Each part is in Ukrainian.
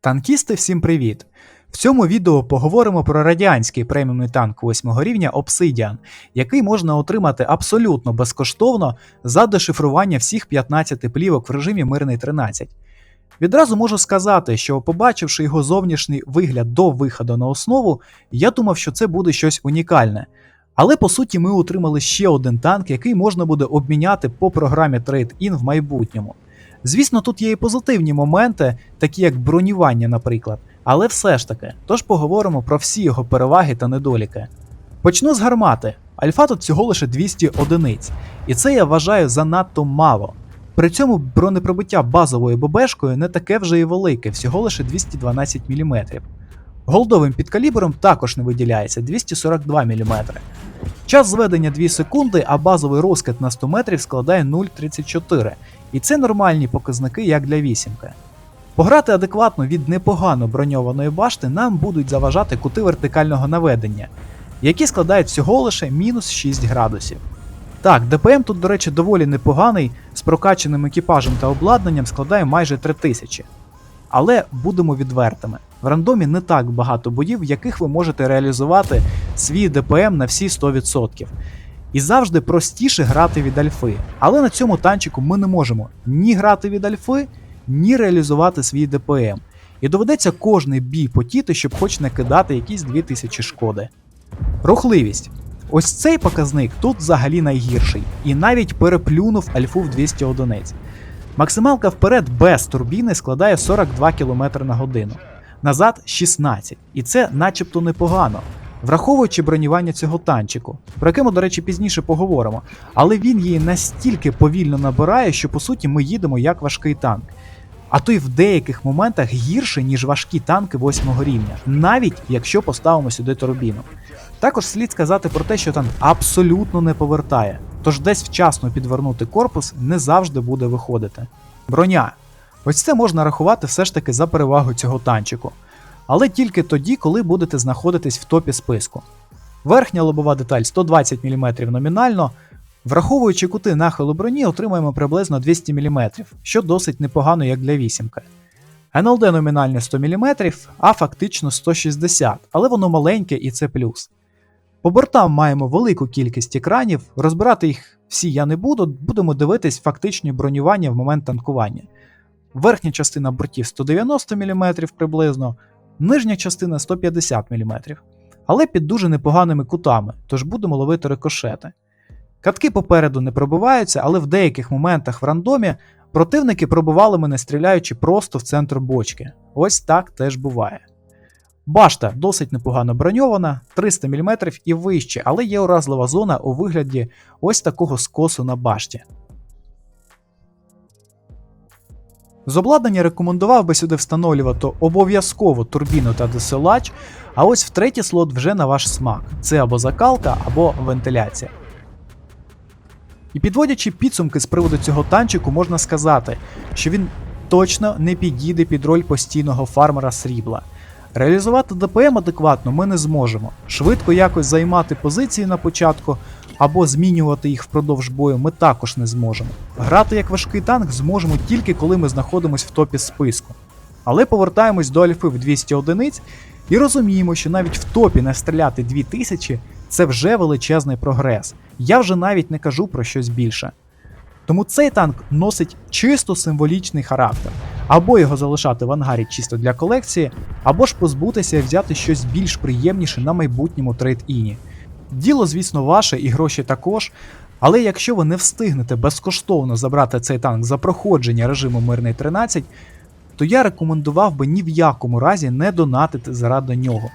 Танкісти, всім привіт! В цьому відео поговоримо про радянський преміумний танк 8 рівня Obsidian, який можна отримати абсолютно безкоштовно за дешифрування всіх 15 плівок в режимі Мирний 13. Відразу можу сказати, що побачивши його зовнішній вигляд до виходу на основу, я думав, що це буде щось унікальне. Але по суті ми отримали ще один танк, який можна буде обміняти по програмі Trade-in в майбутньому. Звісно, тут є і позитивні моменти, такі як бронювання, наприклад, але все ж таки, тож поговоримо про всі його переваги та недоліки. Почну з гармати. Альфа тут всього лише 200 одиниць, і це я вважаю занадто мало. При цьому бронепробиття базовою ББшкою не таке вже і велике, всього лише 212 мм. Голдовим підкалібром також не виділяється 242 мм. Час зведення 2 секунди, а базовий розкид на 100 метрів складає 0,34, і це нормальні показники як для вісімки. Пограти адекватно від непогано броньованої башти нам будуть заважати кути вертикального наведення, які складають всього лише мінус 6 градусів. Так, ДПМ тут, до речі, доволі непоганий, з прокачаним екіпажем та обладнанням складає майже 3000. Але будемо відвертими. В рандомі не так багато боїв, в яких ви можете реалізувати свій ДПМ на всі 100%. І завжди простіше грати від альфи. Але на цьому танчику ми не можемо ні грати від альфи, ні реалізувати свій ДПМ. І доведеться кожний бій потіти, щоб хоч не кидати якісь 2000 шкоди. Рухливість. Ось цей показник тут взагалі найгірший, і навіть переплюнув альфу в 200 одиниць. Максималка вперед без турбіни складає 42 км на годину, назад 16, і це начебто непогано, враховуючи бронювання цього танчику, про яке ми, до речі, пізніше поговоримо, але він її настільки повільно набирає, що по суті ми їдемо як важкий танк. А то й в деяких моментах гірше, ніж важкі танки 8 рівня, навіть якщо поставимо сюди турбіну. Також слід сказати про те, що танк абсолютно не повертає, тож десь вчасно підвернути корпус не завжди буде виходити. Броня. Ось це можна рахувати все ж таки за перевагу цього танчику. Але тільки тоді, коли будете знаходитись в топі списку. Верхня лобова деталь 120 мм номінально. Враховуючи кути нахилу броні, отримаємо приблизно 200 мм, що досить непогано як для вісімки. НЛД номінальне 100 мм, а фактично 160, але воно маленьке і це плюс. По бортам маємо велику кількість екранів, розбирати їх всі я не буду, будемо дивитись фактичні бронювання в момент танкування. Верхня частина бортів 190 мм приблизно, нижня частина 150 мм, але під дуже непоганими кутами, тож будемо ловити рикошети. Катки попереду не пробиваються, але в деяких моментах в рандомі противники пробивали мене, стріляючи просто в центр бочки. Ось так теж буває. Башта досить непогано броньована, 300 мм і вище, але є уразлива зона у вигляді ось такого скосу на башті. З обладнання рекомендував би сюди встановлювати обов'язково турбіну та досилач, а ось в третій слот вже на ваш смак: це або закалка, або вентиляція. І підводячи підсумки з приводу цього танчику, можна сказати, що він точно не підійде під роль постійного фармера срібла. Реалізувати ДПМ адекватно ми не зможемо. Швидко якось займати позиції на початку або змінювати їх впродовж бою ми також не зможемо. Грати як важкий танк зможемо тільки коли ми знаходимося в топі списку. Але повертаємось до альфи в 200 одиниць і розуміємо, що навіть в топі не стріляти 2000 це вже величезний прогрес. Я вже навіть не кажу про щось більше. Тому цей танк носить чисто символічний характер. Або його залишати в ангарі чисто для колекції, або ж позбутися і взяти щось більш приємніше на майбутньому трейд-іні. Діло, звісно, ваше і гроші також. Але якщо ви не встигнете безкоштовно забрати цей танк за проходження режиму Мирний 13, то я рекомендував би ні в якому разі не донатити заради нього.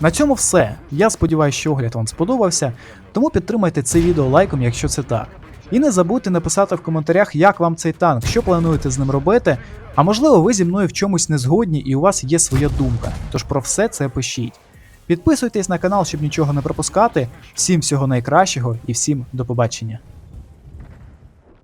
На цьому все. Я сподіваюся, що огляд вам сподобався, тому підтримайте це відео лайком, якщо це так. І не забудьте написати в коментарях, як вам цей танк, що плануєте з ним робити. А можливо, ви зі мною в чомусь не згодні і у вас є своя думка. Тож про все це пишіть. Підписуйтесь на канал, щоб нічого не пропускати. Всім всього найкращого і всім до побачення.